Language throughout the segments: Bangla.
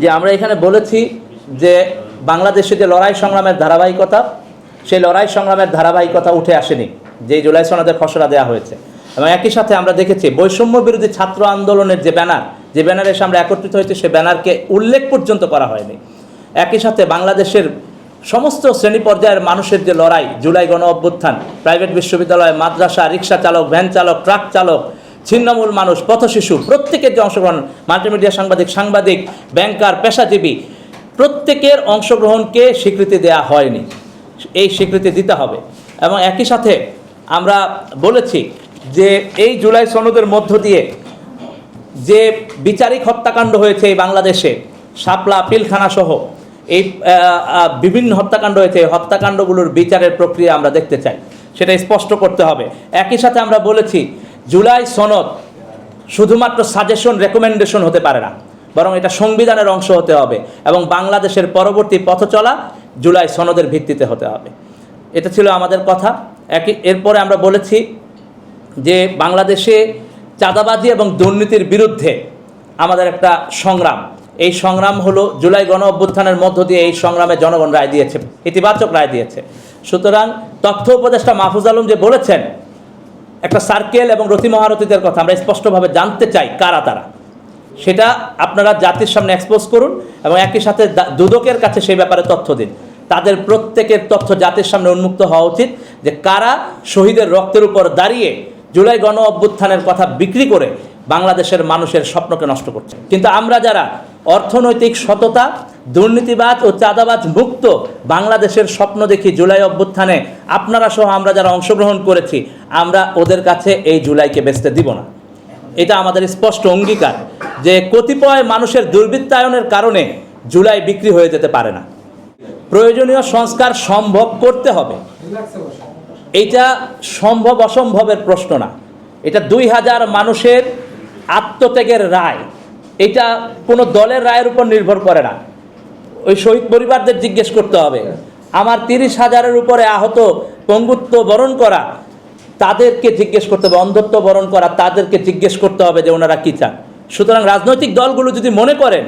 যে আমরা এখানে বলেছি যে বাংলাদেশে যে লড়াই সংগ্রামের ধারাবাহিকতা, সেই লড়াই সংগ্রামের ধারাবাহিকতা উঠে আসেনি যে জুলাই সনদের খসড়া দেওয়া হয়েছে। এবং একই সাথে আমরা দেখেছি বৈষম্য বিরোধী ছাত্র আন্দোলনের যে ব্যানার, যে ব্যানারে এসে আমরা একত্রিত হয়েছি, সে ব্যানারকে উল্লেখ পর্যন্ত করা হয়নি। একই সাথে বাংলাদেশের সমস্ত শ্রেণি পর্যায়ের মানুষের যে লড়াই, জুলাই গণ অভ্যুত্থান প্রাইভেট বিশ্ববিদ্যালয়, মাদ্রাসা, রিক্সা চালক, ভ্যান চালক, ট্রাক চালক ছিন্নমূল মানুষ পথশিশু প্রত্যেকের যে অংশগ্রহণ মাল্টিমিডিয়া সাংবাদিক সাংবাদিক ব্যাংকার পেশাজীবী, প্রত্যেকের অংশগ্রহণকে স্বীকৃতি দেওয়া হয়নি। এই স্বীকৃতি দিতে হবে। এবং একই সাথে আমরা বলেছি যে এই জুলাই সনদের মধ্য দিয়ে যে বিচারিক হত্যাকাণ্ড হয়েছে এই বাংলাদেশে, শাপলা, পিলখানা সহ এই বিভিন্ন হত্যাকাণ্ড হয়েছে, এই হত্যাকাণ্ডগুলোর বিচারের প্রক্রিয়া আমরা দেখতে চাই। সেটা স্পষ্ট করতে হবে। একই সাথে আমরা বলেছি জুলাই সনদ শুধুমাত্র সাজেশন রেকমেন্ডেশন হতে পারে না, বরং এটা সংবিধানের অংশ হতে হবে এবং বাংলাদেশের পরবর্তী পথ চলা জুলাই সনদের ভিত্তিতে হতে হবে। এটা ছিল আমাদের কথা। একই এরপরে আমরা বলেছি যে বাংলাদেশে চাঁদাবাজি এবং দুর্নীতির বিরুদ্ধে আমাদের একটা সংগ্রাম। এই সংগ্রাম হলো জুলাই গণ অভ্যুত্থানের মধ্য দিয়ে এই সংগ্রামে জনগণ রায় দিয়েছে, ইতিবাচক রায় দিয়েছে। সুতরাং তথ্য উপদেষ্টা মাহফুজ আলম যে বলেছেন একটা সার্কেল এবং রতি মহারথীদের কথা আমরা স্পষ্টভাবে জানতে চাই, কারা তারা? সেটা আপনারা জাতির সামনে এক্সপোজ করুন এবং একই সাথে দুদকের কাছে সেই ব্যাপারে তথ্য দিন। তাদের প্রত্যেকের তথ্য জাতির সামনে উন্মুক্ত হওয়া উচিত যে কারা শহীদের রক্তের উপর দাঁড়িয়ে জুলাই গণ অভ্যুত্থানের কথা বিক্রি করে বাংলাদেশের মানুষের স্বপ্নকে নষ্ট করছে। কিন্তু আমরা যারা অর্থনৈতিক সততা দুর্নীতিবাজ ও চাঁদাবাজ মুক্ত বাংলাদেশের স্বপ্ন দেখি জুলাই অভ্যুত্থানে। আপনারা সহ আমরা যারা অংশগ্রহণ করেছি, আমরা ওদের কাছে এই জুলাইকে বেচতে দিব না। এটা আমাদের স্পষ্ট অঙ্গীকার যে কতিপয় মানুষের দুর্বৃত্তায়নের কারণে জুলাই বিক্রি হয়ে যেতে পারে না। প্রয়োজনীয় সংস্কার সম্ভব করতে হবে। এইটা সম্ভব অসম্ভবের প্রশ্ন না। এটা দুই হাজার মানুষের আত্মত্যাগের রায়। এটা কোনো দলের রায়ের উপর নির্ভর করে না। ওই শহীদ পরিবারদের জিজ্ঞেস করতে হবে। আমার তিরিশ হাজারের উপরে আহত পঙ্গুত্ব বরণ করা তাদেরকে জিজ্ঞেস করতে হবে, অন্ধত্ব বরণ করা তাদেরকে জিজ্ঞেস করতে হবে যে ওনারা কী চান। সুতরাং রাজনৈতিক দলগুলো যদি মনে করেন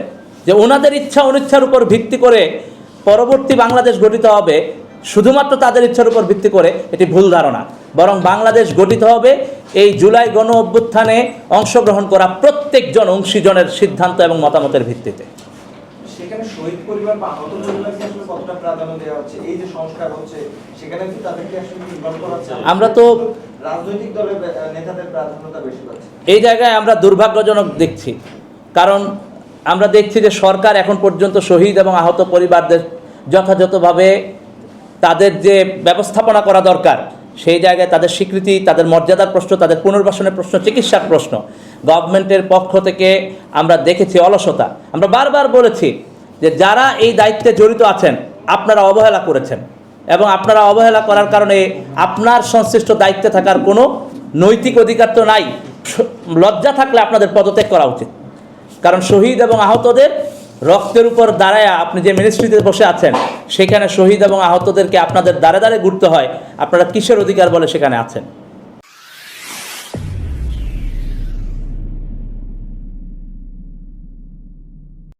যে ওনাদের ইচ্ছা অনিচ্ছার উপর ভিত্তি করে পরবর্তী বাংলাদেশ গঠিত হবে, শুধুমাত্র তাদের ইচ্ছার উপর ভিত্তি করে এটি ভুল ধারণা। বরং বাংলাদেশ গঠিত হবে, এই জুলাই গণ অভ্যুত্থানে অংশগ্রহণ করা প্রত্যেকজন অংশীজনের সিদ্ধান্ত এবং মতামতের ভিত্তিতে। শহীদ পরিবার বা আহত পরিবারকে আসলে কতটা প্রাধান্য দেওয়া হচ্ছে? এই যে সংস্কার হচ্ছে সেখানে কি তাদেরকে আসলে ইনভলভ করা হচ্ছে? আমরা তো রাজনৈতিক দলের নেতাদের প্রাধান্যতা বেশি পাচ্ছে। এই জায়গায় আমরা দুর্ভাগ্যজনক দেখছি। কারণ আমরা দেখছি যে সরকার এখন পর্যন্ত শহীদ এবং আহত পরিবারদের যথাযথভাবে তাদের যে ব্যবস্থাপনা করা দরকার সেই জায়গায় তাদের স্বীকৃতি তাদের মর্যাদার প্রশ্ন তাদের পুনর্বাসনের প্রশ্ন চিকিৎসার প্রশ্ন গভর্নমেন্টের পক্ষ থেকে আমরা দেখেছি অলসতা। আমরা বারবার বলেছি যে যারা এই দায়িত্বে জড়িত আছেন, আপনারা অবহেলা করেছেন এবং আপনারা অবহেলা করার কারণে আপনার সংশ্লিষ্ট দায়িত্বে থাকার কোনো নৈতিক অধিকার তো নাই। লজ্জা থাকলে আপনাদের পদত্যাগ করা উচিত। কারণ শহীদ এবং আহতদের রক্তের উপর দাঁড়ায় আপনি যে মিনিস্ট্রিতে বসে আছেন, সেখানে শহীদ এবং আহতদেরকে আপনাদের দাঁড়ে দাঁড়ে ঘুরতে হয়। আপনারা কিসের অধিকার বলে সেখানে আছেন?